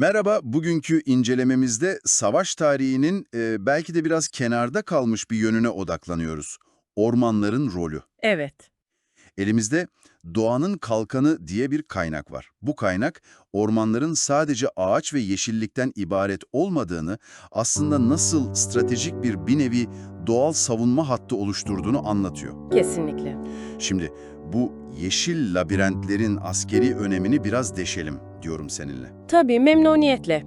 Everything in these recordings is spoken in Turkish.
Merhaba, bugünkü incelememizde savaş tarihinin e, belki de biraz kenarda kalmış bir yönüne odaklanıyoruz. Ormanların rolü. Evet. Elimizde Doğanın Kalkanı diye bir kaynak var. Bu kaynak, ormanların sadece ağaç ve yeşillikten ibaret olmadığını, aslında nasıl stratejik bir bir nevi doğal savunma hattı oluşturduğunu anlatıyor. Kesinlikle. Şimdi bu yeşil labirentlerin askeri önemini biraz deşelim diyorum seninle. Tabii memnuniyetle.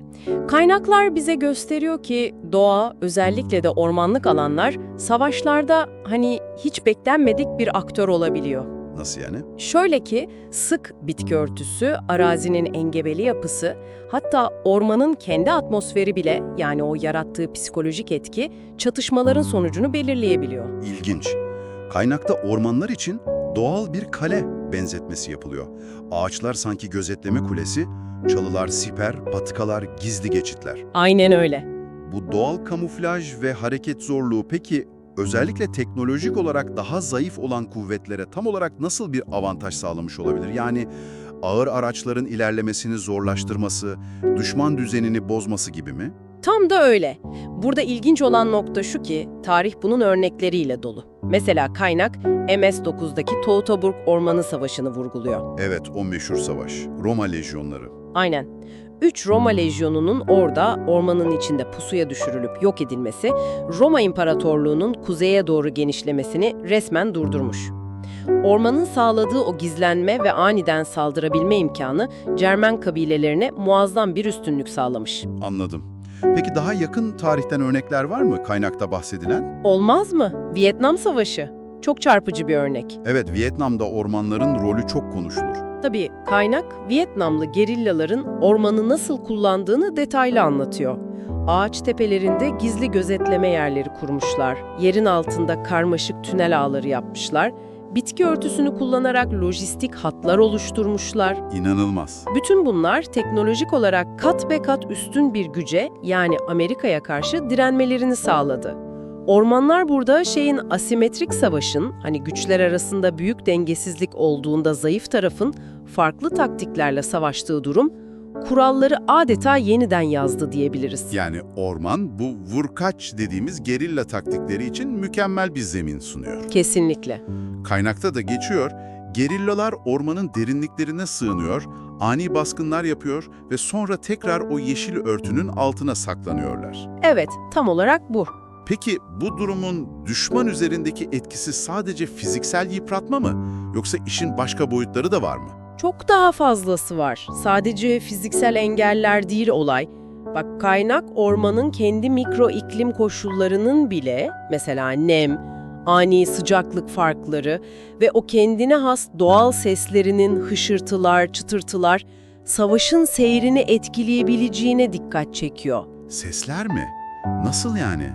Kaynaklar bize gösteriyor ki doğa, özellikle de ormanlık alanlar savaşlarda hani hiç beklenmedik bir aktör olabiliyor. Nasıl yani? Şöyle ki sık bitki örtüsü, arazinin engebeli yapısı, hatta ormanın kendi atmosferi bile yani o yarattığı psikolojik etki çatışmaların sonucunu belirleyebiliyor. İlginç. Kaynakta ormanlar için doğal bir kale benzetmesi yapılıyor. Ağaçlar sanki gözetleme kulesi, çalılar siper, patikalar gizli geçitler. Aynen öyle. Bu doğal kamuflaj ve hareket zorluğu peki özellikle teknolojik olarak daha zayıf olan kuvvetlere tam olarak nasıl bir avantaj sağlamış olabilir? Yani ağır araçların ilerlemesini zorlaştırması, düşman düzenini bozması gibi mi? Tam da öyle. Burada ilginç olan nokta şu ki, tarih bunun örnekleriyle dolu. Mesela kaynak MS-9'daki Teutoburg Ormanı Savaşı'nı vurguluyor. Evet, o meşhur savaş. Roma lejyonları. Aynen. Üç Roma lejyonunun orada ormanın içinde pusuya düşürülüp yok edilmesi, Roma İmparatorluğu'nun kuzeye doğru genişlemesini resmen durdurmuş. Ormanın sağladığı o gizlenme ve aniden saldırabilme imkanı Cermen kabilelerine muazzam bir üstünlük sağlamış. Anladım. Peki daha yakın tarihten örnekler var mı kaynakta bahsedilen? Olmaz mı? Vietnam Savaşı. Çok çarpıcı bir örnek. Evet, Vietnam'da ormanların rolü çok konuşulur. Tabii kaynak Vietnamlı gerillaların ormanı nasıl kullandığını detaylı anlatıyor. Ağaç tepelerinde gizli gözetleme yerleri kurmuşlar, yerin altında karmaşık tünel ağları yapmışlar, bitki örtüsünü kullanarak lojistik hatlar oluşturmuşlar. İnanılmaz. Bütün bunlar teknolojik olarak kat be kat üstün bir güce yani Amerika'ya karşı direnmelerini sağladı. Ormanlar burada şeyin asimetrik savaşın, hani güçler arasında büyük dengesizlik olduğunda zayıf tarafın farklı taktiklerle savaştığı durum, kuralları adeta yeniden yazdı diyebiliriz. Yani orman bu vurkaç dediğimiz gerilla taktikleri için mükemmel bir zemin sunuyor. Kesinlikle. Kaynakta da geçiyor, gerillalar ormanın derinliklerine sığınıyor, ani baskınlar yapıyor ve sonra tekrar o yeşil örtünün altına saklanıyorlar. Evet, tam olarak bu. Peki bu durumun düşman üzerindeki etkisi sadece fiziksel yıpratma mı? Yoksa işin başka boyutları da var mı? Çok daha fazlası var. Sadece fiziksel engeller değil olay. Bak kaynak ormanın kendi mikro iklim koşullarının bile mesela nem, ani sıcaklık farkları ve o kendine has doğal seslerinin hışırtılar, çıtırtılar savaşın seyrini etkileyebileceğine dikkat çekiyor. Sesler mi? Nasıl yani?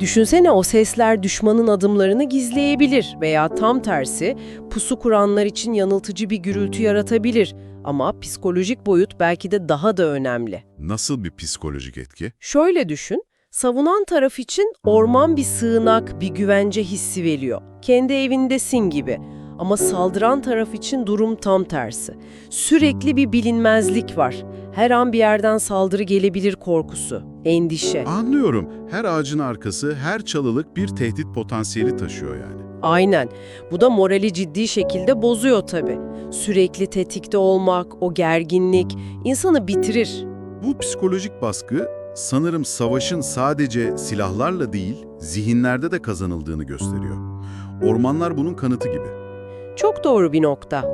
Düşünsene o sesler düşmanın adımlarını gizleyebilir veya tam tersi pusu kuranlar için yanıltıcı bir gürültü yaratabilir. Ama psikolojik boyut belki de daha da önemli. Nasıl bir psikolojik etki? Şöyle düşün, savunan taraf için orman bir sığınak, bir güvence hissi veriyor. Kendi evindesin gibi. Ama saldıran taraf için durum tam tersi. Sürekli bir bilinmezlik var. Her an bir yerden saldırı gelebilir korkusu, endişe. Anlıyorum. Her ağacın arkası, her çalılık bir tehdit potansiyeli taşıyor yani. Aynen. Bu da morali ciddi şekilde bozuyor tabii. Sürekli tetikte olmak, o gerginlik insanı bitirir. Bu psikolojik baskı sanırım savaşın sadece silahlarla değil, zihinlerde de kazanıldığını gösteriyor. Ormanlar bunun kanıtı gibi. Çok doğru bir nokta.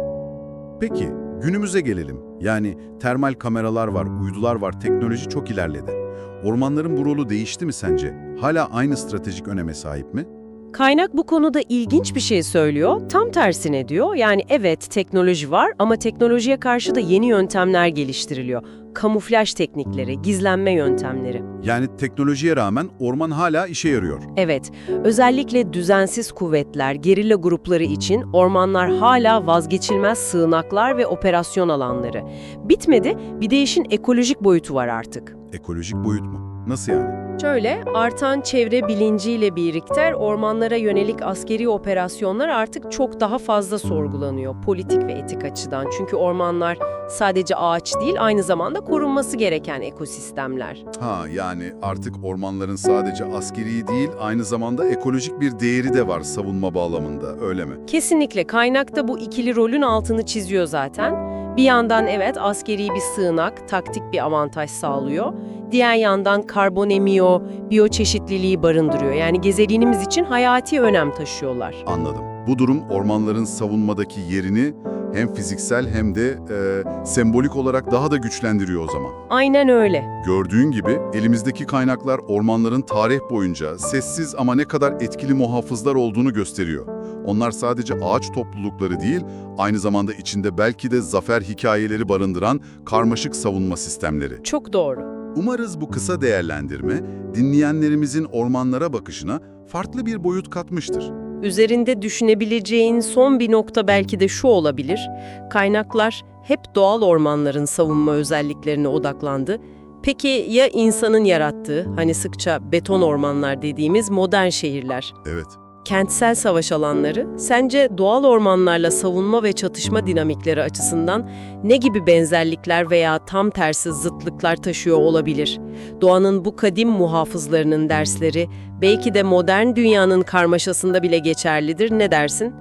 Peki, günümüze gelelim. Yani termal kameralar var, uydular var, teknoloji çok ilerledi. Ormanların bu rolü değişti mi sence? Hala aynı stratejik öneme sahip mi? Kaynak bu konuda ilginç bir şey söylüyor. Tam tersine diyor. Yani evet teknoloji var ama teknolojiye karşı da yeni yöntemler geliştiriliyor. Kamuflaj teknikleri, gizlenme yöntemleri. Yani teknolojiye rağmen orman hala işe yarıyor. Evet, özellikle düzensiz kuvvetler, gerilla grupları için ormanlar hala vazgeçilmez sığınaklar ve operasyon alanları. Bitmedi, bir de işin ekolojik boyutu var artık. Ekolojik boyut mu? Nasıl yani? Şöyle, artan çevre bilinciyle birlikte ormanlara yönelik askeri operasyonlar artık çok daha fazla sorgulanıyor politik ve etik açıdan. Çünkü ormanlar sadece ağaç değil, aynı zamanda korunması gereken ekosistemler. Ha yani artık ormanların sadece askeri değil aynı zamanda ekolojik bir değeri de var savunma bağlamında öyle mi? Kesinlikle kaynakta bu ikili rolün altını çiziyor zaten. Bir yandan evet askeri bir sığınak, taktik bir avantaj sağlıyor. Diğer yandan karbon emiyor, biyoçeşitliliği barındırıyor. Yani gezegenimiz için hayati önem taşıyorlar. Anladım. Bu durum ormanların savunmadaki yerini hem fiziksel hem de e, sembolik olarak daha da güçlendiriyor o zaman. Aynen öyle. Gördüğün gibi elimizdeki kaynaklar ormanların tarih boyunca sessiz ama ne kadar etkili muhafızlar olduğunu gösteriyor. Onlar sadece ağaç toplulukları değil, aynı zamanda içinde belki de zafer hikayeleri barındıran karmaşık savunma sistemleri. Çok doğru. Umarız bu kısa değerlendirme dinleyenlerimizin ormanlara bakışına farklı bir boyut katmıştır. Üzerinde düşünebileceğin son bir nokta belki de şu olabilir. Kaynaklar hep doğal ormanların savunma özelliklerine odaklandı. Peki ya insanın yarattığı, hani sıkça beton ormanlar dediğimiz modern şehirler? Evet. Kentsel savaş alanları sence doğal ormanlarla savunma ve çatışma dinamikleri açısından ne gibi benzerlikler veya tam tersi zıtlıklar taşıyor olabilir? Doğanın bu kadim muhafızlarının dersleri belki de modern dünyanın karmaşasında bile geçerlidir. Ne dersin?